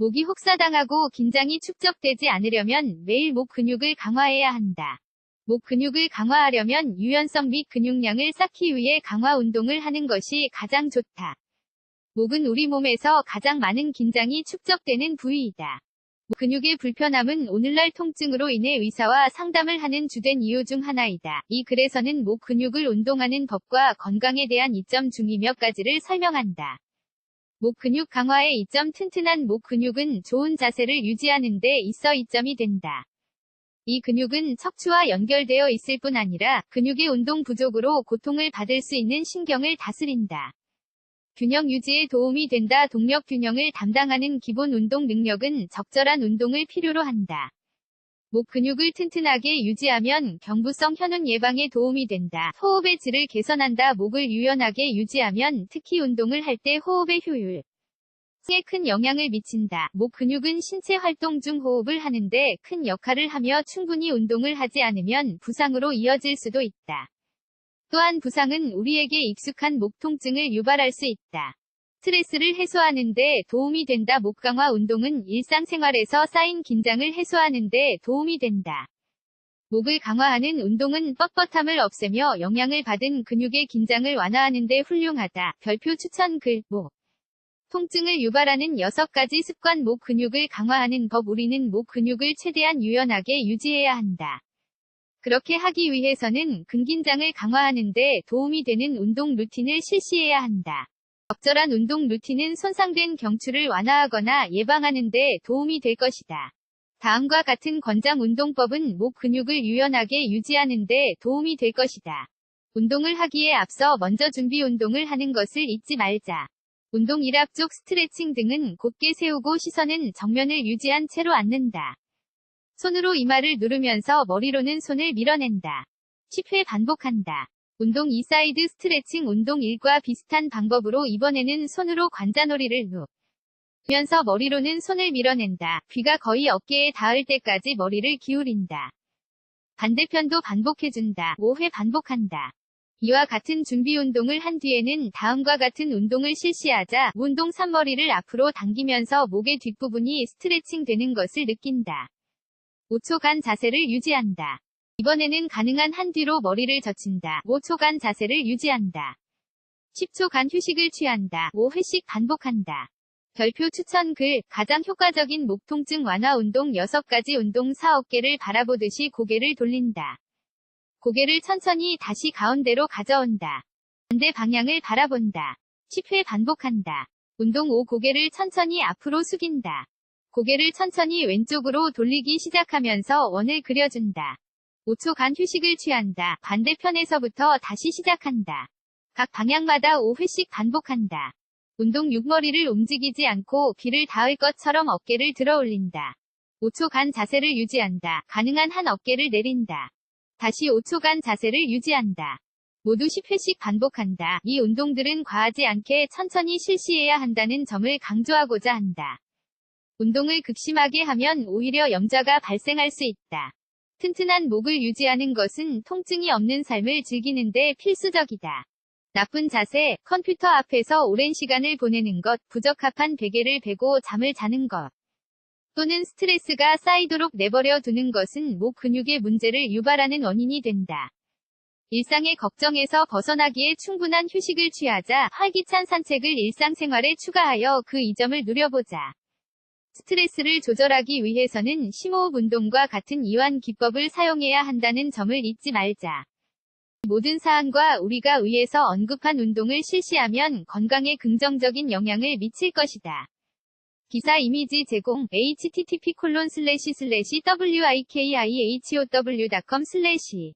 목이 혹사당하고 긴장이 축적되지 않으려면 매일 목 근육을 강화해야 한다. 목 근육을 강화하려면 유연성 및 근육량을 쌓기 위해 강화 운동을 하는 것이 가장 좋다. 목은 우리 몸에서 가장 많은 긴장이 축적되는 부위이다. 목 근육의 불편함은 오늘날 통증으로 인해 의사와 상담을 하는 주된 이유 중 하나이다. 이 글에서는 목 근육을 운동하는 법과 건강에 대한 이점 중이 몇 가지를 설명한다. 목 근육 강화의 이점 튼튼한 목 근육은 좋은 자세를 유지하는 데 있어 이점이 된다. 이 근육은 척추와 연결되어 있을 뿐 아니라 근육의 운동 부족으로 고통을 받을 수 있는 신경을 다스린다. 균형 유지에 도움이 된다. 동력 균형을 담당하는 기본 운동 능력은 적절한 운동을 필요로 한다. 목 근육을 튼튼하게 유지하면 경부성 현운 예방에 도움이 된다. 호흡의 질을 개선한다. 목을 유연하게 유지하면 특히 운동을 할 때 호흡의 효율, 에큰 영향을 미친다. 목 근육은 신체 활동 중 호흡을 하는데 큰 역할을 하며 충분히 운동을 하지 않으면 부상으로 이어질 수도 있다. 또한 부상은 우리에게 익숙한 목 통증을 유발할 수 있다. 스트레스를 해소하는 데 도움이 된다. 목 강화 운동은 일상생활에서 쌓인 긴장을 해소하는 데 도움이 된다. 목을 강화하는 운동은 뻣뻣함을 없애며 영향을 받은 근육의 긴장을 완화하는 데 훌륭하다. 별표 추천 글, 목. 통증을 유발하는 6가지 습관 목 근육을 강화하는 법 우리는 목 근육을 최대한 유연하게 유지해야 한다. 그렇게 하기 위해서는 근긴장을 강화하는 데 도움이 되는 운동 루틴을 실시해야 한다. 적절한 운동 루틴은 손상된 경추를 완화하거나 예방하는 데 도움이 될 것이다. 다음과 같은 권장 운동법은 목 근육을 유연하게 유지하는 데 도움이 될 것이다. 운동을 하기에 앞서 먼저 준비 운동을 하는 것을 잊지 말자. 운동 일압 쪽 스트레칭 등은 곧게 세우고 시선은 정면을 유지한 채로 앉는다. 손으로 이마를 누르면서 머리로는 손을 밀어낸다. 10회 반복한다. 운동 2 사이드 스트레칭 운동 1과 비슷한 방법으로 이번에는 손으로 관자놀이를 누면서 머리로는 손을 밀어낸다. 귀가 거의 어깨에 닿을 때까지 머리를 기울인다. 반대편도 반복해준다. 5회 반복한다. 이와 같은 준비 운동을 한 뒤에는 다음과 같은 운동을 실시하자 운동 산머리를 앞으로 당기면서 목의 뒷부분이 스트레칭 되는 것을 느낀다. 5초간 자세를 유지한다. 이번에는 가능한 한 뒤로 머리를 젖힌다. 5초간 자세를 유지한다. 10초간 휴식을 취한다. 5회씩 반복한다. 별표 추천 글, 가장 효과적인 목 통증 완화 운동 6가지 운동 4 어깨를 바라보듯이 고개를 돌린다. 고개를 천천히 다시 가운데로 가져온다. 반대 방향을 바라본다. 10회 반복한다. 운동 5 고개를 천천히 앞으로 숙인다. 고개를 천천히 왼쪽으로 돌리기 시작하면서 원을 그려준다. 5초간 휴식을 취한다. 반대편에서부터 다시 시작한다. 각 방향마다 5회씩 반복한다. 운동 6머리를 움직이지 않고 귀를 닿을 것처럼 어깨를 들어 올린다. 5초간 자세를 유지한다. 가능한 한 어깨를 내린다. 다시 5초간 자세를 유지한다. 모두 10회씩 반복한다. 이 운동들은 과하지 않게 천천히 실시해야 한다는 점을 강조하고자 한다. 운동을 극심하게 하면 오히려 염좌가 발생할 수 있다. 튼튼한 목을 유지하는 것은 통증이 없는 삶을 즐기는데 필수적이다. 나쁜 자세, 컴퓨터 앞에서 오랜 시간을 보내는 것, 부적합한 베개를 베고 잠을 자는 것. 또는 스트레스가 쌓이도록 내버려 두는 것은 목 근육의 문제를 유발하는 원인이 된다. 일상의 걱정에서 벗어나기에 충분한 휴식을 취하자 활기찬 산책을 일상생활에 추가하여 그 이점을 누려보자. 스트레스를 조절하기 위해서는 심호흡 운동과 같은 이완 기법을 사용해야 한다는 점을 잊지 말자. 모든 사안과 우리가 위에서 언급한 운동을 실시하면 건강에 긍정적인 영향을 미칠 것이다. 기사 이미지 제공 http 콜론 슬래시 슬래시 wikihOW.com 슬래시